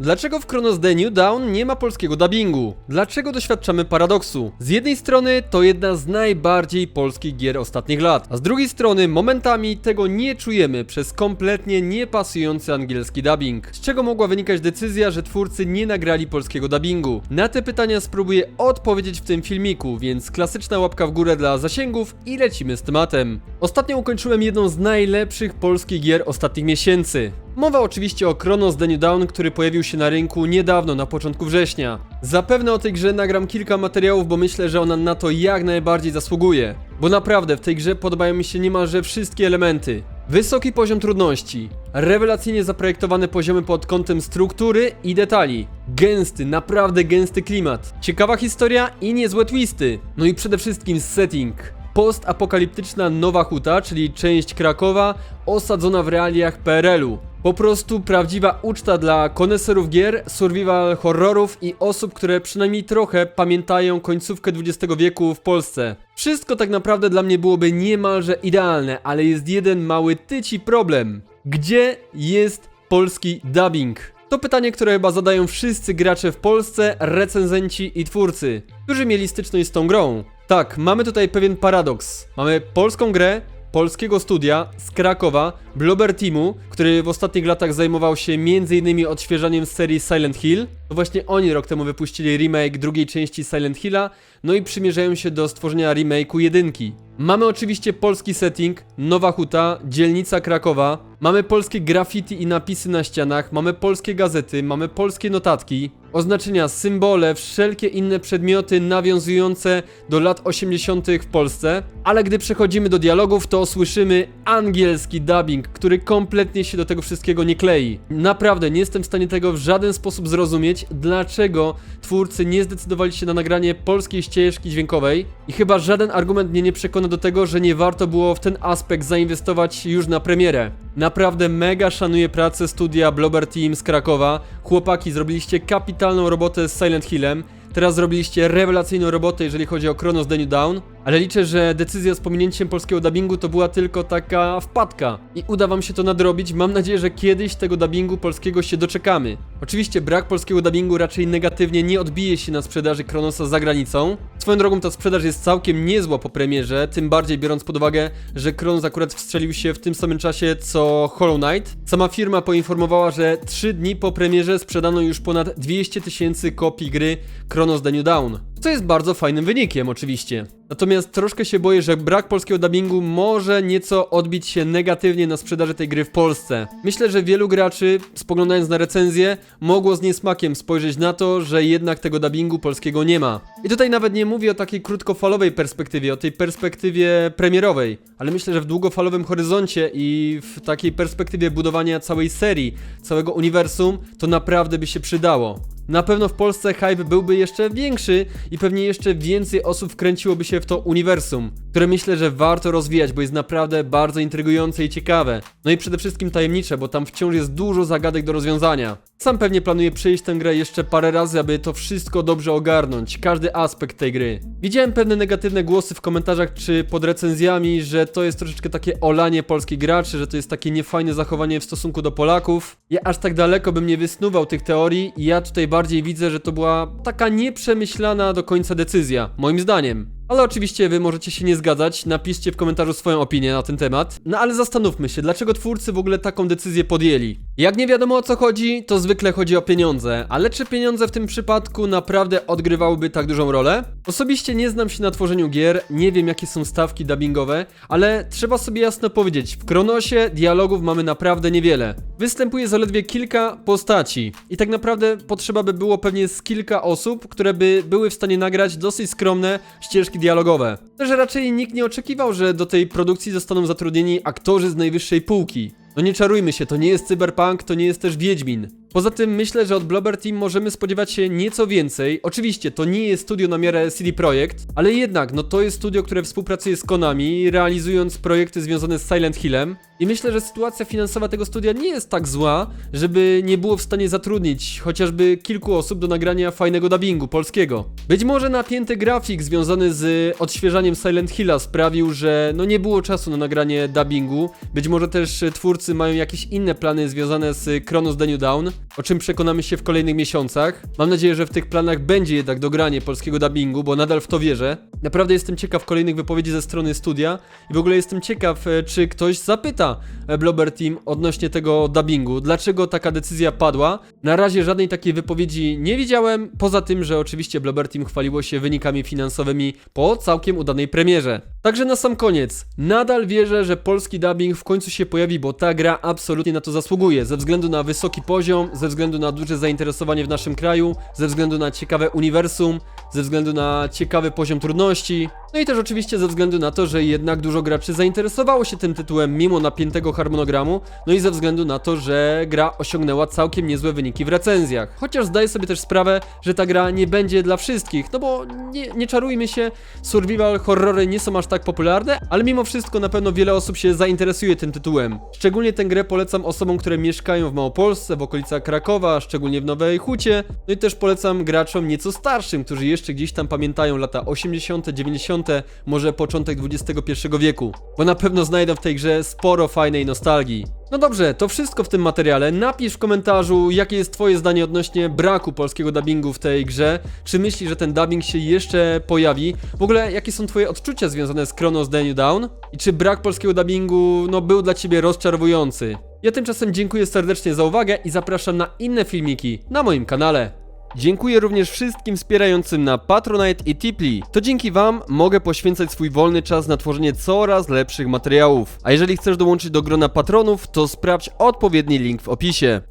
Dlaczego w Chronos The New Dawn nie ma polskiego dubbingu? Dlaczego doświadczamy paradoksu? Z jednej strony to jedna z najbardziej polskich gier ostatnich lat, a z drugiej strony momentami tego nie czujemy przez kompletnie niepasujący angielski dubbing. Z czego mogła wynikać decyzja, że twórcy nie nagrali polskiego dubbingu? Na te pytania spróbuję odpowiedzieć w tym filmiku, więc klasyczna łapka w górę dla zasięgów i lecimy z tematem. Ostatnio ukończyłem jedną z najlepszych polskich gier ostatnich miesięcy. Mowa oczywiście o Chronos The New Dawn, który pojawił się na rynku niedawno, na początku września. Zapewne o tej grze nagram kilka materiałów, bo myślę, że ona na to jak najbardziej zasługuje. Bo naprawdę w tej grze podobają mi się niemalże wszystkie elementy. Wysoki poziom trudności, rewelacyjnie zaprojektowane poziomy pod kątem struktury i detali, gęsty, naprawdę gęsty klimat, ciekawa historia i niezłe twisty, no i przede wszystkim setting. Postapokaliptyczna Nowa Huta, czyli część Krakowa, osadzona w realiach PRL-u. Po prostu prawdziwa uczta dla koneserów gier, survival horrorów i osób, które przynajmniej trochę pamiętają końcówkę XX wieku w Polsce. Wszystko tak naprawdę dla mnie byłoby niemalże idealne, ale jest jeden mały tyci problem. Gdzie jest polski dubbing? To pytanie, które chyba zadają wszyscy gracze w Polsce, recenzenci i twórcy, którzy mieli styczność z tą grą. Tak, mamy tutaj pewien paradoks. Mamy polską grę, polskiego studia z Krakowa, Blobber Teamu, który w ostatnich latach zajmował się m.in. odświeżaniem serii Silent Hill. To właśnie oni rok temu wypuścili remake drugiej części Silent Hilla, no i przymierzają się do stworzenia remake'u jedynki. Mamy oczywiście polski setting, Nowa Huta, dzielnica Krakowa, mamy polskie graffiti i napisy na ścianach, mamy polskie gazety, mamy polskie notatki, oznaczenia, symbole, wszelkie inne przedmioty nawiązujące do lat 80. w Polsce, ale gdy przechodzimy do dialogów, to słyszymy angielski dubbing, który kompletnie się do tego wszystkiego nie klei. Naprawdę nie jestem w stanie tego w żaden sposób zrozumieć, dlaczego twórcy nie zdecydowali się na nagranie polskiej ścieżki dźwiękowej i chyba żaden argument mnie nie przekona do tego, że nie warto było w ten aspekt zainwestować już na premierę. Naprawdę mega szanuję pracę studia Blobber Team z Krakowa. Chłopaki, zrobiliście kapitalną robotę z Silent Hillem. Teraz zrobiliście rewelacyjną robotę, jeżeli chodzi o Chronos The New Dawn, ale liczę, że decyzja z pominięciem polskiego dubbingu to była tylko taka wpadka i uda wam się to nadrobić. Mam nadzieję, że kiedyś tego dubbingu polskiego się doczekamy. Oczywiście brak polskiego dubbingu raczej negatywnie nie odbije się na sprzedaży Chronosa za granicą. Swoją drogą ta sprzedaż jest całkiem niezła po premierze, tym bardziej biorąc pod uwagę, że Chronos akurat wstrzelił się w tym samym czasie co Hollow Knight. Sama firma poinformowała, że 3 dni po premierze sprzedano już ponad 200 tysięcy kopii gry Chronos The New Dawn. Co jest bardzo fajnym wynikiem, oczywiście. Natomiast troszkę się boję, że brak polskiego dubbingu może nieco odbić się negatywnie na sprzedaży tej gry w Polsce. Myślę, że wielu graczy, spoglądając na recenzję, mogło z niesmakiem spojrzeć na to, że jednak tego dubbingu polskiego nie ma. I tutaj nawet nie mówię o takiej krótkofalowej perspektywie, o tej perspektywie premierowej, ale myślę, że w długofalowym horyzoncie i w takiej perspektywie budowania całej serii, całego uniwersum, to naprawdę by się przydało. Na pewno w Polsce hype byłby jeszcze większy i pewnie jeszcze więcej osób wkręciłoby się w to uniwersum, które myślę, że warto rozwijać, bo jest naprawdę bardzo intrygujące i ciekawe. No i przede wszystkim tajemnicze, bo tam wciąż jest dużo zagadek do rozwiązania. Sam pewnie planuję przejść tę grę jeszcze parę razy, aby to wszystko dobrze ogarnąć, każdy aspekt tej gry. Widziałem pewne negatywne głosy w komentarzach czy pod recenzjami, że to jest troszeczkę takie olanie polskich graczy, że to jest takie niefajne zachowanie w stosunku do Polaków. Ja aż tak daleko bym nie wysnuwał tych teorii i ja tutaj bardziej widzę, że to była taka nieprzemyślana do końca decyzja, moim zdaniem. Ale oczywiście wy możecie się nie zgadzać, napiszcie w komentarzu swoją opinię na ten temat. No ale zastanówmy się, dlaczego twórcy w ogóle taką decyzję podjęli. Jak nie wiadomo o co chodzi, to zwykle chodzi o pieniądze, ale czy pieniądze w tym przypadku naprawdę odgrywałyby tak dużą rolę? Osobiście nie znam się na tworzeniu gier, nie wiem jakie są stawki dubbingowe, ale trzeba sobie jasno powiedzieć, w Kronosie dialogów mamy naprawdę niewiele. Występuje zaledwie kilka postaci i tak naprawdę potrzeba by było pewnie z kilka osób, które by były w stanie nagrać dosyć skromne ścieżki dialogowe. Też raczej nikt nie oczekiwał, że do tej produkcji zostaną zatrudnieni aktorzy z najwyższej półki. No nie czarujmy się, to nie jest Cyberpunk, to nie jest też Wiedźmin. Poza tym myślę, że od Blobber Team możemy spodziewać się nieco więcej. Oczywiście to nie jest studio na miarę CD Projekt, ale jednak no to jest studio, które współpracuje z Konami, realizując projekty związane z Silent Hillem. I myślę, że sytuacja finansowa tego studia nie jest tak zła, żeby nie było w stanie zatrudnić chociażby kilku osób do nagrania fajnego dubbingu polskiego. Być może napięty grafik związany z odświeżaniem Silent Hilla sprawił, że no nie było czasu na nagranie dubbingu. Być może też twórcy mają jakieś inne plany związane z Chronos The New Dawn. O czym przekonamy się w kolejnych miesiącach. Mam nadzieję, że w tych planach będzie jednak dogranie polskiego dubbingu, bo nadal w to wierzę. Naprawdę jestem ciekaw kolejnych wypowiedzi ze strony studia i w ogóle jestem ciekaw, e, czy ktoś zapyta e, Blobber Team odnośnie tego dubbingu, dlaczego taka decyzja padła. Na razie żadnej takiej wypowiedzi nie widziałem, poza tym, że oczywiście Blobber Team chwaliło się wynikami finansowymi po całkiem udanej premierze. Także na sam koniec, nadal wierzę, że polski dubbing w końcu się pojawi, bo ta gra absolutnie na to zasługuje, ze względu na wysoki poziom, ze względu na duże zainteresowanie w naszym kraju, ze względu na ciekawe uniwersum, ze względu na ciekawy poziom trudności, no i też oczywiście ze względu na to, że jednak dużo graczy zainteresowało się tym tytułem mimo napiętego harmonogramu, no i ze względu na to, że gra osiągnęła całkiem niezłe wyniki w recenzjach. Chociaż zdaję sobie też sprawę, że ta gra nie będzie dla wszystkich, no bo nie, nie czarujmy się, survival horrory nie są aż tak popularne, ale mimo wszystko na pewno wiele osób się zainteresuje tym tytułem. Szczególnie tę grę polecam osobom, które mieszkają w Małopolsce, w okolicach Krakowa, szczególnie w Nowej Hucie, no i też polecam graczom nieco starszym, którzy jeszcze gdzieś tam pamiętają lata 80., 90., może początek XXI wieku, bo na pewno znajdą w tej grze sporo fajnej nostalgii. No dobrze, to wszystko w tym materiale. Napisz w komentarzu, jakie jest twoje zdanie odnośnie braku polskiego dubbingu w tej grze. Czy myślisz, że ten dubbing się jeszcze pojawi? W ogóle, jakie są twoje odczucia związane z Chronos The New Down? I czy brak polskiego dubbingu, no, był dla ciebie rozczarowujący? Ja tymczasem dziękuję serdecznie za uwagę i zapraszam na inne filmiki na moim kanale. Dziękuję również wszystkim wspierającym na Patronite i Tipli. To dzięki Wam mogę poświęcać swój wolny czas na tworzenie coraz lepszych materiałów. A jeżeli chcesz dołączyć do grona patronów, to sprawdź odpowiedni link w opisie.